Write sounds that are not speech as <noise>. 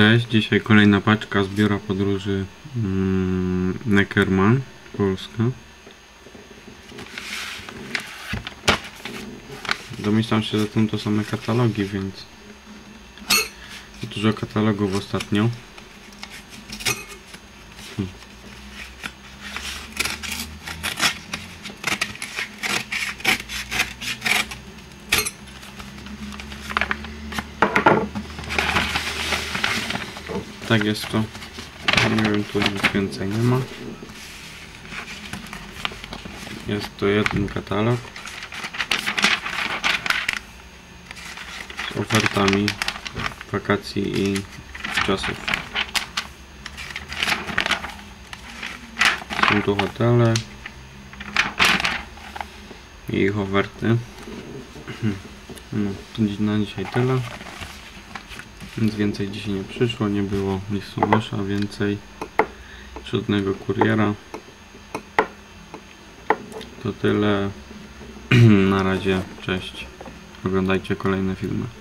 Cześć, dzisiaj kolejna paczka z biura podróży mm, Neckerman, Polska. Domyślam się, że tam to same katalogi, więc dużo katalogów ostatnio. Tak jest to. Nie wiem, tu nic więcej nie ma. Jest to jeden katalog z ofertami wakacji i czasów. Są tu hotele i ich oferty. <clears throat> No, to na dzisiaj tyle. Nic więcej dzisiaj nie przyszło, nie było listonosza więcej. Żadnego kuriera. To tyle. <clears throat> Na razie, cześć. Oglądajcie kolejne filmy.